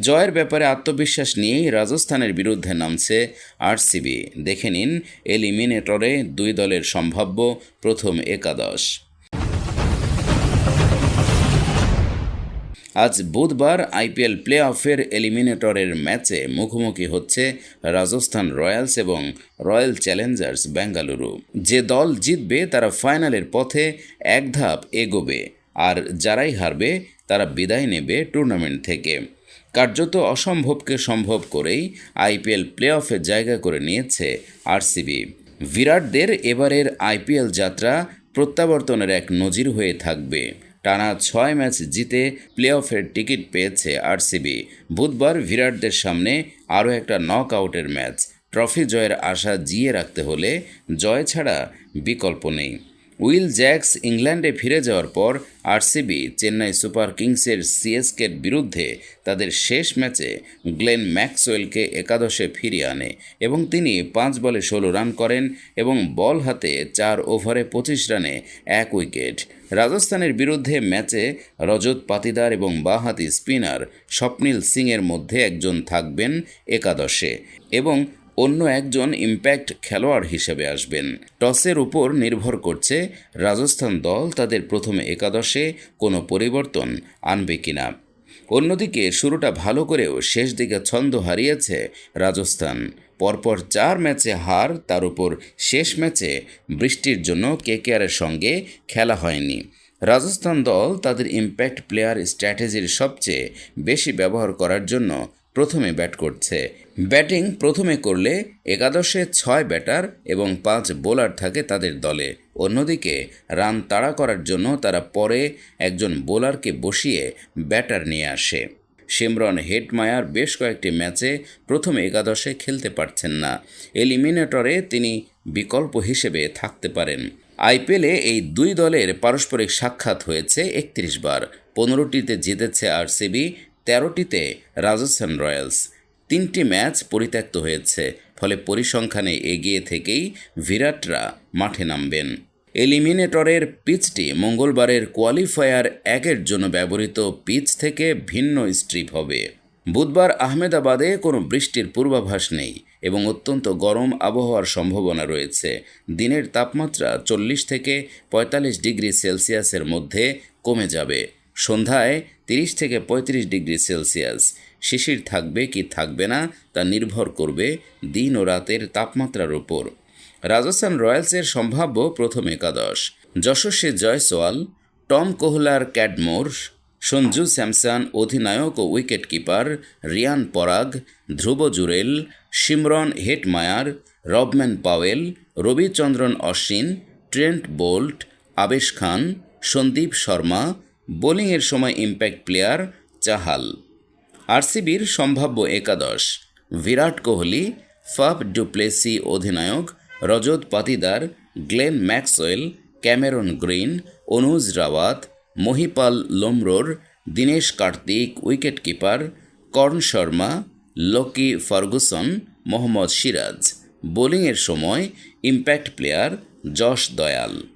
জয়ের ব্যাপারে আত্মবিশ্বাস নিয়েই রাজস্থানের বিরুদ্ধে নামছে আরসিবি। দেখে নিন, এলিমিনেটরে দুই দলের সম্ভাব্য প্রথম একাদশ। আজ বুধবার আইপিএল প্লে অফের এলিমিনেটরের ম্যাচে মুখোমুখি হচ্ছে রাজস্থান রয়্যালস এবং রয়্যাল চ্যালেঞ্জার্স বেঙ্গালুরু। যে দল জিতবে, তারা ফাইনালের পথে এক ধাপ এগোবে, আর যারাই হারবে, তারা বিদায় নেবে টুর্নামেন্ট থেকে। কার্যত অসম্ভবকে সম্ভব করেই আইপিএল প্লে অফে জায়গা করে নিয়েছে আরসিবি। বিরাটদের এবারের আইপিএল যাত্রা প্রত্যাবর্তনের এক নজির হয়ে থাকবে। টানা ছয় ম্যাচ জিতে প্লে অফের টিকিট পেয়েছে আরসিবি। বুধবার বিরাটদের সামনে আরও একটা নক আউটের ম্যাচ। ট্রফি জয়ের আশা জিয়ে রাখতে হলে জয় ছাড়া বিকল্প নেই। উইল জ্যাক্স ইংল্যান্ডে ফিরে যাওয়ার পর আরসিবি, চেন্নাই সুপার কিংসের সিএসকের বিরুদ্ধে তাদের শেষ ম্যাচে গ্লেন ম্যাক্সওয়েলকে একাদশে ফিরিয়ে আনে এবং তিনি পাঁচ বলে ষোলো রান করেন এবং বল হাতে চার ওভারে পঁচিশ রানে এক উইকেট। রাজস্থানের বিরুদ্ধে ম্যাচে রজত পাতিদার এবং বাঁহাতি স্পিনার স্বপ্নিল সিংয়ের মধ্যে একজন থাকবেন একাদশে এবং অন্য একজন ইম্প্যাক্ট খেলোয়াড় হিসেবে আসবেন। টসের উপর নির্ভর করছে রাজস্থান দল তাদের প্রথম একাদশে কোনো পরিবর্তন আনবে কিনা। অন্যদিকে শুরুটা ভালো করেও শেষ দিকে ছন্দ হারিয়েছে রাজস্থান। পরপর চার ম্যাচে হার, তার উপর শেষ ম্যাচে বৃষ্টির জন্য কেকেআরের সঙ্গে খেলা হয়নি। রাজস্থান দল তাদের ইম্প্যাক্ট প্লেয়ার স্ট্র্যাটেজির সবচেয়ে বেশি ব্যবহার করার জন্য প্রথমে ব্যাট করছে। ব্যাটিং প্রথমে করলে একাদশে ছয় ব্যাটার এবং পাঁচ বোলার থাকে তাদের দলে। অন্যদিকে রান তাড়া করার জন্য তারা পরে একজন বোলারকে বসিয়ে ব্যাটার নিয়ে আসে। সিমরন হেটমায়ার বেশ কয়েকটি ম্যাচে প্রথম একাদশে খেলতে পারছেন না। এলিমিনেটরে তিনি বিকল্প হিসেবে থাকতে পারেন। আইপিএলে এই দুই দলের পারস্পরিক সাক্ষাৎ হয়েছে একত্রিশ বার। পনেরোটিতে জিতেছে আরসিবি তেরোটিতে রাজস্থান রয়্যালস তিনটি ম্যাচ পরিত্যক্ত হয়েছে, ফলে পরিসংখ্যানে এগিয়ে থেকেই বিরাটরা মাঠে নামবেন। এলিমিনেটরের পিচটি মঙ্গলবারের কোয়ালিফায়ার একের জন্য ব্যবহৃত পিচ থেকে ভিন্ন স্ট্রিপ হবে। বুধবার আহমেদাবাদে কোনো বৃষ্টির পূর্বাভাস নেই এবং অত্যন্ত গরম আবহাওয়ার সম্ভাবনা রয়েছে। দিনের তাপমাত্রা চল্লিশ থেকে পঁয়তাল্লিশ ডিগ্রি সেলসিয়াসের মধ্যে কমে যাবে। সন্ধ্যায় তিরিশ থেকে পঁয়ত্রিশ ডিগ্রি সেলসিয়াস। শিশির থাকবে কি থাকবে না তা নির্ভর করবে দিন ও রাতের তাপমাত্রার উপর রাজস্থান রয়্যালসের সম্ভাব্য প্রথম একাদশ। Yashasvi Jaiswal, Tom Kohler Cadmore, Sanju Samson, অধিনায়ক ও wicket keeper Riyan Parag, Dhruv Jurel Shimron Hetmyer, Rovman Powell, Ravichandran Ashwin, Trent Boult, Avesh Khan, Sandeep Sharma বোলিংয়ের সময় ইম্প্যাক্ট প্লেয়ার চাহাল। আরসিবির সম্ভাব্য একাদশ, বিরাট কোহলি, ফাফ ডুপ্লেসি অধিনায়ক, Rajat Patidar, Glenn Maxwell, Cameron Green, Anuj Rawat, Mahipal Lomror, Dinesh Karthik wicket keeper Karn Sharma, Lockie Ferguson, Mohammad Siraj. বোলিংয়ের সময় impact player যশ দয়াল।